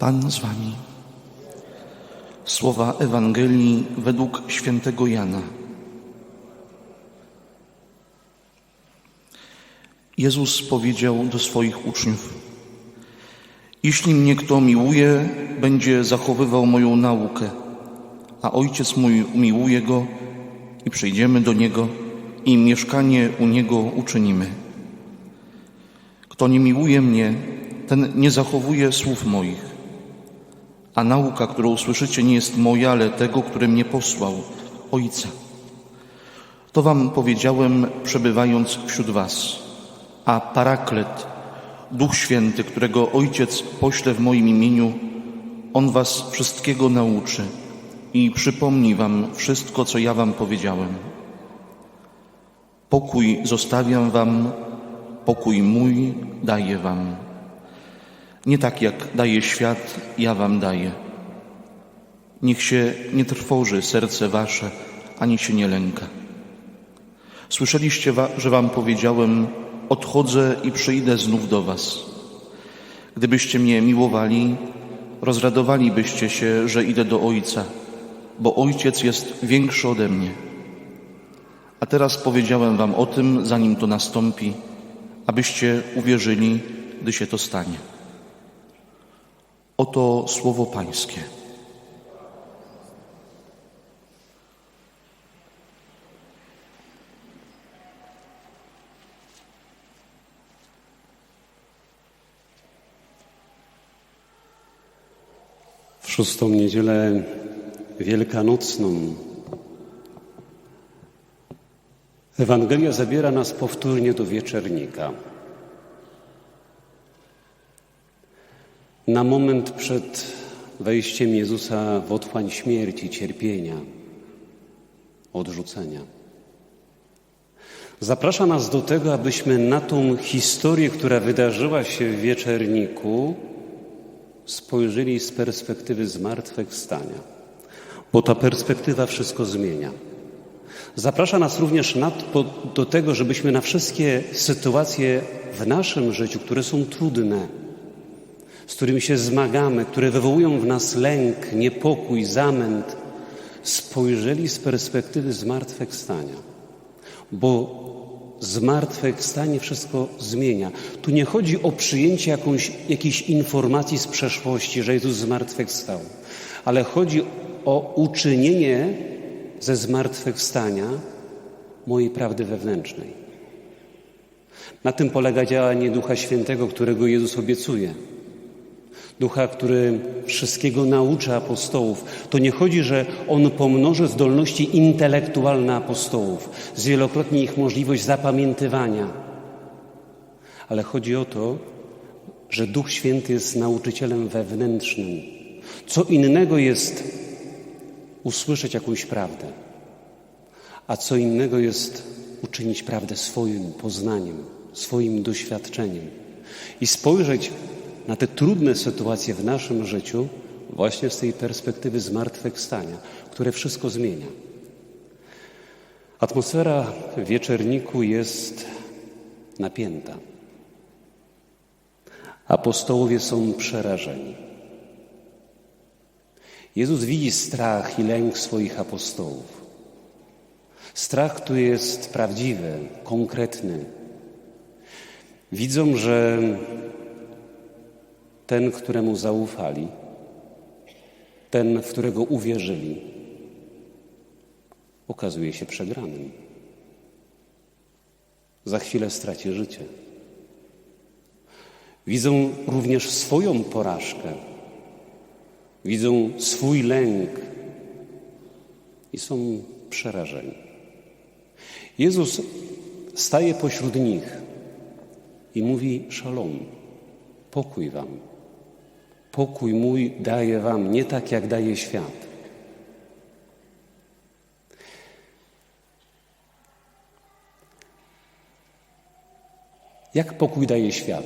Pan z wami. Słowa Ewangelii według świętego Jana. Jezus powiedział do swoich uczniów: Jeśli mnie kto miłuje, będzie zachowywał moją naukę, a Ojciec mój umiłuje go i przyjdziemy do niego i mieszkanie u niego uczynimy. Kto nie miłuje mnie, ten nie zachowuje słów moich. A nauka, którą słyszycie, nie jest moja, ale tego, który mnie posłał, Ojca. To wam powiedziałem, przebywając wśród was. A Paraklet, Duch Święty, którego Ojciec pośle w moim imieniu, On was wszystkiego nauczy i przypomni wam wszystko, co ja wam powiedziałem. Pokój zostawiam wam, pokój mój daję wam. Nie tak jak daje świat, ja wam daję. Niech się nie trwoży serce wasze, ani się nie lęka. Słyszeliście, że wam powiedziałem, odchodzę i przyjdę znów do was. Gdybyście mnie miłowali, rozradowalibyście się, że idę do Ojca, bo Ojciec jest większy ode mnie. A teraz powiedziałem wam o tym, zanim to nastąpi, abyście uwierzyli, gdy się to stanie. Oto słowo Pańskie. W szóstą niedzielę wielkanocną Ewangelia zabiera nas powtórnie do wieczernika. Na moment przed wejściem Jezusa w otchłań śmierci, cierpienia, odrzucenia. Zaprasza nas do tego, abyśmy na tą historię, która wydarzyła się w wieczerniku, spojrzeli z perspektywy zmartwychwstania, bo ta perspektywa wszystko zmienia. Zaprasza nas również do tego, żebyśmy na wszystkie sytuacje w naszym życiu, które są trudne, z którymi się zmagamy, które wywołują w nas lęk, niepokój, zamęt, spojrzeli z perspektywy zmartwychwstania, bo zmartwychwstanie wszystko zmienia. Tu nie chodzi o przyjęcie jakąś, jakiejś informacji z przeszłości, że Jezus zmartwychwstał, ale chodzi o uczynienie ze zmartwychwstania mojej prawdy wewnętrznej. Na tym polega działanie Ducha Świętego, którego Jezus obiecuje. Ducha, który wszystkiego naucza apostołów. To nie chodzi, że On pomnoży zdolności intelektualne apostołów, zwielokrotni ich możliwość zapamiętywania. Ale chodzi o to, że Duch Święty jest nauczycielem wewnętrznym. Co innego jest usłyszeć jakąś prawdę, a co innego jest uczynić prawdę swoim poznaniem, swoim doświadczeniem i spojrzeć na te trudne sytuacje w naszym życiu właśnie z tej perspektywy zmartwychwstania, które wszystko zmienia. Atmosfera wieczerniku jest napięta. Apostołowie są przerażeni. Jezus widzi strach i lęk swoich apostołów. Strach, który jest prawdziwy, konkretny. Widzą, że ten, któremu zaufali, ten, w którego uwierzyli, okazuje się przegranym. Za chwilę straci życie. Widzą również swoją porażkę, widzą swój lęk i są przerażeni. Jezus staje pośród nich i mówi: Szalom, pokój wam. Pokój mój daję wam, nie tak jak daje świat. Jak pokój daje świat?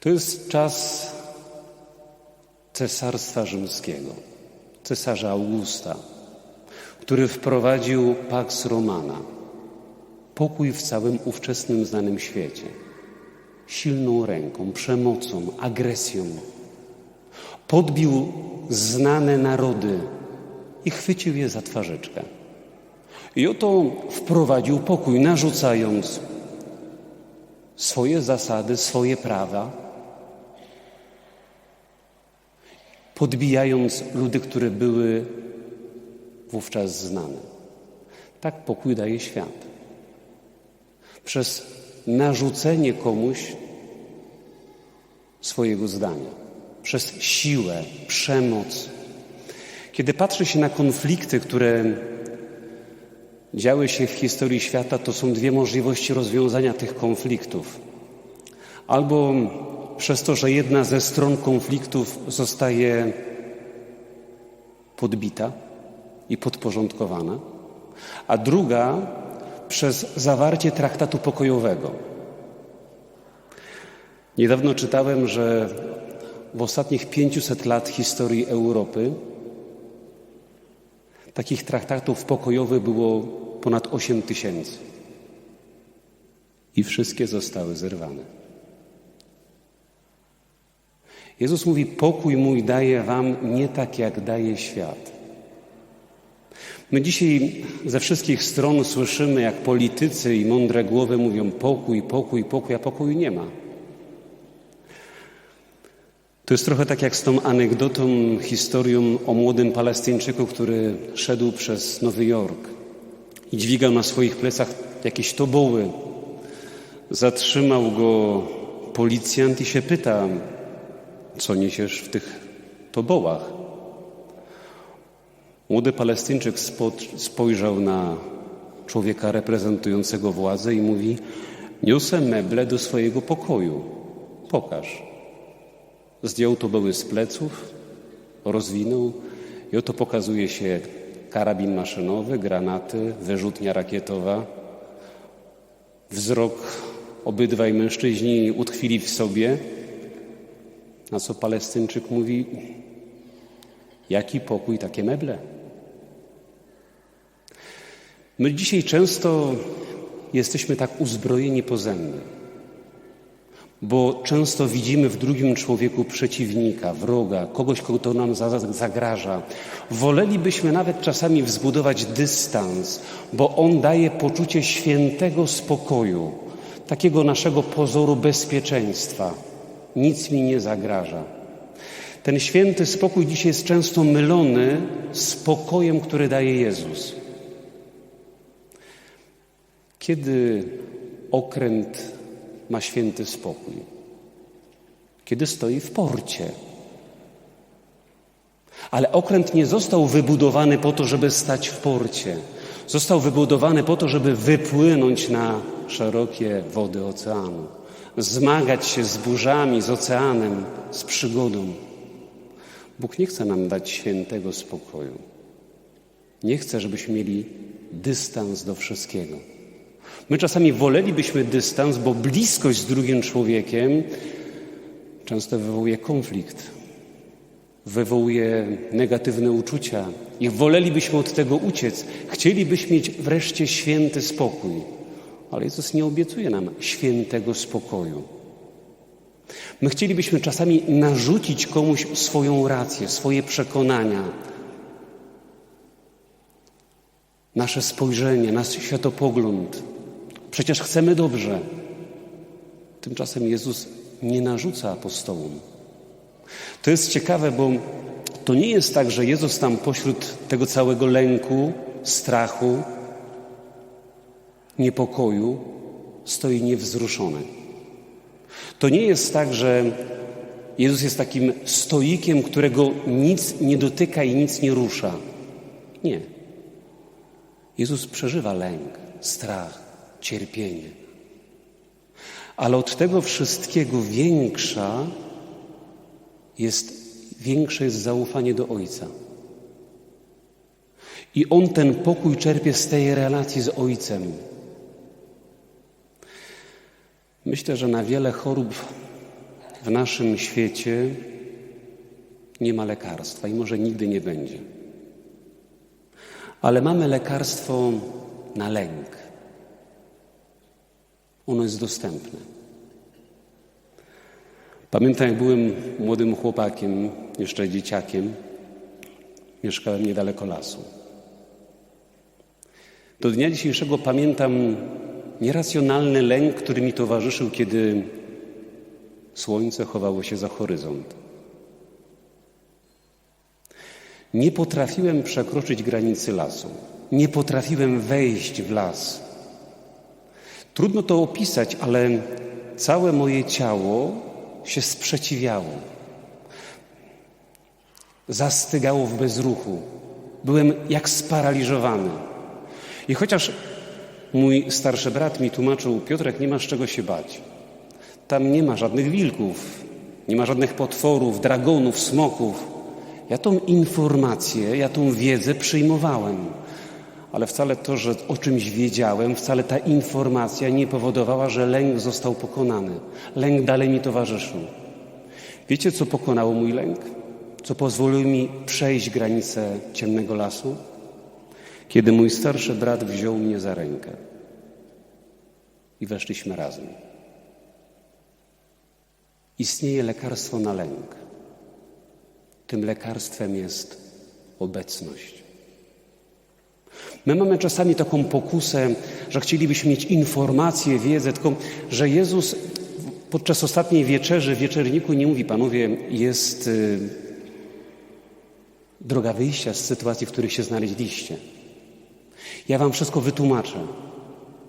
To jest czas Cesarstwa Rzymskiego, cesarza Augusta, który wprowadził Pax Romana, pokój w całym ówczesnym znanym świecie. Silną ręką, przemocą, agresją. Podbił znane narody i chwycił je za twarzyczkę. I oto wprowadził pokój, narzucając swoje zasady, swoje prawa, podbijając ludy, które były wówczas znane. Tak pokój daje świat. Przez narzucenie komuś swojego zdania, przez siłę, przemoc. Kiedy patrzy się na konflikty, które działy się w historii świata, to są dwie możliwości rozwiązania tych konfliktów. Albo przez to, że jedna ze stron konfliktów zostaje podbita i podporządkowana, a druga przez zawarcie traktatu pokojowego. Niedawno czytałem, że w ostatnich 500 lat historii Europy takich traktatów pokojowych było ponad 8 tysięcy. I wszystkie zostały zerwane. Jezus mówi: Pokój mój daję wam nie tak, jak daje świat. My dzisiaj ze wszystkich stron słyszymy, jak politycy i mądre głowy mówią: pokój, pokój, pokój, a pokoju nie ma. To jest trochę tak jak z tą anegdotą, historią o młodym Palestyńczyku, który szedł przez Nowy Jork i dźwigał na swoich plecach jakieś toboły. Zatrzymał go policjant i się pyta, co niesiesz w tych tobołach. Młody Palestyńczyk spojrzał na człowieka reprezentującego władzę i mówi: Niosę meble do swojego pokoju. Pokaż. Zdjął to były z pleców, rozwinął i oto pokazuje się karabin maszynowy, granaty, wyrzutnia rakietowa. Wzrok obydwaj mężczyźni utkwili w sobie, na co Palestyńczyk mówi: Jaki pokój, takie meble? My dzisiaj często jesteśmy tak uzbrojeni po zęby, bo często widzimy w drugim człowieku przeciwnika, wroga, kogoś, kto nam zagraża. Wolelibyśmy nawet czasami wzbudować dystans, bo on daje poczucie świętego spokoju, takiego naszego pozoru bezpieczeństwa. Nic mi nie zagraża. Ten święty spokój dzisiaj jest często mylony z spokojem, który daje Jezus. Kiedy okręt ma święty spokój? Kiedy stoi w porcie. Ale okręt nie został wybudowany po to, żeby stać w porcie. Został wybudowany po to, żeby wypłynąć na szerokie wody oceanu, zmagać się z burzami, z oceanem, z przygodą. Bóg nie chce nam dać świętego spokoju. Nie chce, żebyśmy mieli dystans do wszystkiego. My czasami wolelibyśmy dystans, bo bliskość z drugim człowiekiem często wywołuje konflikt, wywołuje negatywne uczucia i wolelibyśmy od tego uciec. Chcielibyśmy mieć wreszcie święty spokój, ale Jezus nie obiecuje nam świętego spokoju. My chcielibyśmy czasami narzucić komuś swoją rację, swoje przekonania, nasze spojrzenie, nasz światopogląd. Przecież chcemy dobrze. Tymczasem Jezus nie narzuca apostołom. To jest ciekawe, bo to nie jest tak, że Jezus tam pośród tego całego lęku, strachu, niepokoju stoi niewzruszony. To nie jest tak, że Jezus jest takim stoikiem, którego nic nie dotyka i nic nie rusza. Nie. Jezus przeżywa lęk, strach, cierpienie. Ale od tego wszystkiego większa jest, większe jest zaufanie do Ojca. I On ten pokój czerpie z tej relacji z Ojcem. Myślę, że na wiele chorób w naszym świecie nie ma lekarstwa i może nigdy nie będzie. Ale mamy lekarstwo na lęk. Ono jest dostępne. Pamiętam, jak byłem młodym chłopakiem, jeszcze dzieciakiem, mieszkałem niedaleko lasu. Do dnia dzisiejszego pamiętam nieracjonalny lęk, który mi towarzyszył, kiedy słońce chowało się za horyzont. Nie potrafiłem przekroczyć granicy lasu. Nie potrafiłem wejść w las. Trudno to opisać, ale całe moje ciało się sprzeciwiało. Zastygało w bezruchu. Byłem jak sparaliżowany. I chociaż mój starszy brat mi tłumaczył, Piotrek, nie masz czego się bać. Tam nie ma żadnych wilków, nie ma żadnych potworów, dragonów, smoków. Ja tą informację, ja tą wiedzę przyjmowałem. Ale wcale to, że o czymś wiedziałem, wcale ta informacja nie powodowała, że lęk został pokonany. Lęk dalej mi towarzyszył. Wiecie, co pokonało mój lęk? Co pozwoliło mi przejść granicę ciemnego lasu? Kiedy mój starszy brat wziął mnie za rękę i weszliśmy razem. Istnieje lekarstwo na lęk. Tym lekarstwem jest obecność. My mamy czasami taką pokusę, że chcielibyśmy mieć informację, wiedzę, tylko że Jezus podczas ostatniej wieczerzy, wieczerniku nie mówi, panowie, jest y, droga wyjścia z sytuacji, w której się znaleźliście. Ja wam wszystko wytłumaczę.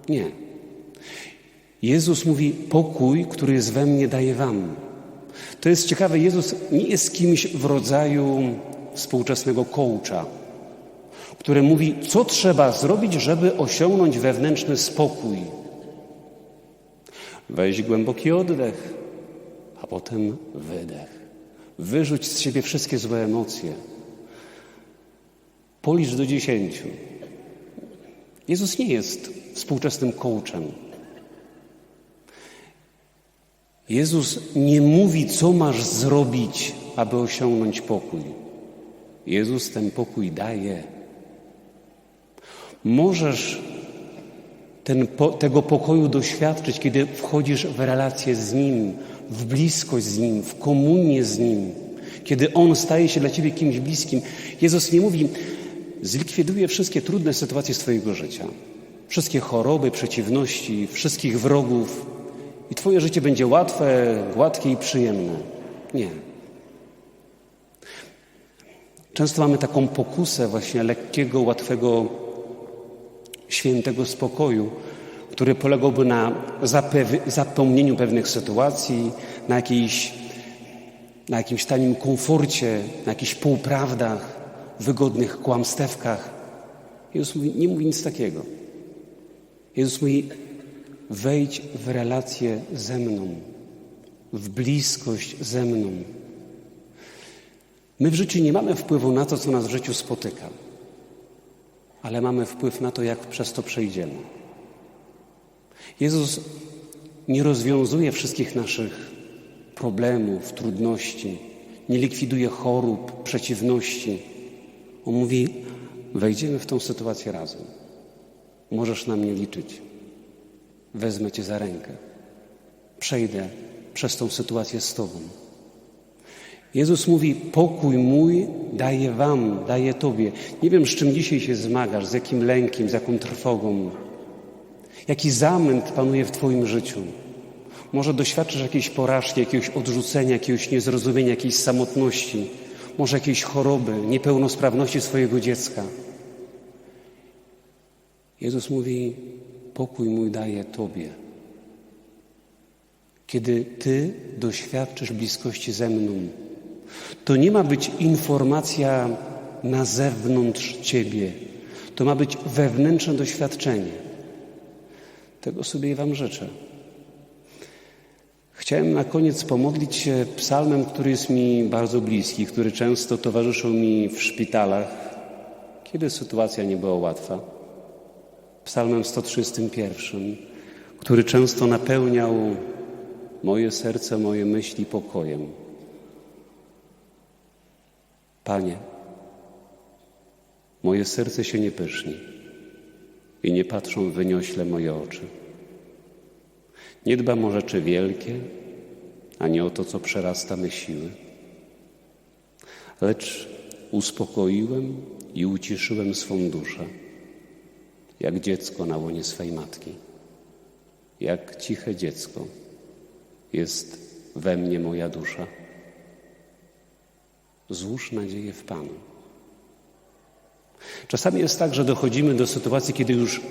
Nie. Jezus mówi: Pokój, który jest we mnie, daje wam. To jest ciekawe, Jezus nie jest kimś w rodzaju współczesnego coacha, który mówi, co trzeba zrobić, żeby osiągnąć wewnętrzny spokój. Weź głęboki oddech, a potem wydech. Wyrzuć z siebie wszystkie złe emocje. Policz do dziesięciu. Jezus nie jest współczesnym coachem. Jezus nie mówi, co masz zrobić, aby osiągnąć pokój. Jezus ten pokój daje. Możesz ten, tego pokoju doświadczyć, kiedy wchodzisz w relację z Nim, w bliskość z Nim, w komunię z Nim, kiedy On staje się dla Ciebie kimś bliskim. Jezus nie mówi, zlikwiduję wszystkie trudne sytuacje Twojego życia, wszystkie choroby, przeciwności, wszystkich wrogów i Twoje życie będzie łatwe, gładkie i przyjemne. Nie. Często mamy taką pokusę właśnie lekkiego, łatwego, świętego spokoju, który polegałby na zapomnieniu pewnych sytuacji, na, jakiejś, na jakimś tanim komforcie, na jakichś półprawdach, wygodnych kłamstewkach. Jezus mówi, nie mówi nic takiego. Jezus mówi, wejdź w relację ze mną, w bliskość ze mną. My w życiu nie mamy wpływu na to, co nas w życiu spotyka, ale mamy wpływ na to, jak przez to przejdziemy. Jezus nie rozwiązuje wszystkich naszych problemów, trudności, nie likwiduje chorób, przeciwności. On mówi: Wejdziemy w tą sytuację razem. Możesz na mnie liczyć. Wezmę cię za rękę. Przejdę przez tą sytuację z Tobą. Jezus mówi: Pokój mój daję Wam, daję Tobie. Nie wiem, z czym dzisiaj się zmagasz, z jakim lękiem, z jaką trwogą. Jaki zamęt panuje w Twoim życiu. Może doświadczysz jakiejś porażki, jakiegoś odrzucenia, jakiegoś niezrozumienia, jakiejś samotności, może jakiejś choroby, niepełnosprawności swojego dziecka. Jezus mówi: Pokój mój daję Tobie. Kiedy Ty doświadczysz bliskości ze mną, to nie ma być informacja na zewnątrz Ciebie. To ma być wewnętrzne doświadczenie. Tego sobie Wam życzę. Chciałem na koniec pomodlić się psalmem, który jest mi bardzo bliski, który często towarzyszył mi w szpitalach, kiedy sytuacja nie była łatwa. Psalmem 131, który często napełniał moje serce, moje myśli pokojem. Panie, moje serce się nie pyszni i nie patrzą wyniośle moje oczy. Nie dbam o rzeczy wielkie, a nie o to, co przerasta me siły. Lecz uspokoiłem i uciszyłem swą duszę, jak dziecko na łonie swej matki. Jak ciche dziecko jest we mnie moja dusza. Złóż nadzieję w Panu. Czasami jest tak, że dochodzimy do sytuacji, kiedy już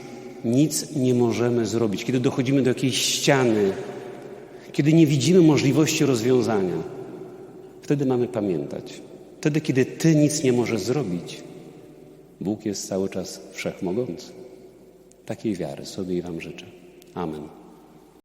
nic nie możemy zrobić, kiedy dochodzimy do jakiejś ściany, kiedy nie widzimy możliwości rozwiązania. Wtedy mamy pamiętać. Wtedy, kiedy Ty nic nie możesz zrobić, Bóg jest cały czas wszechmogący. Takiej wiary sobie i Wam życzę. Amen.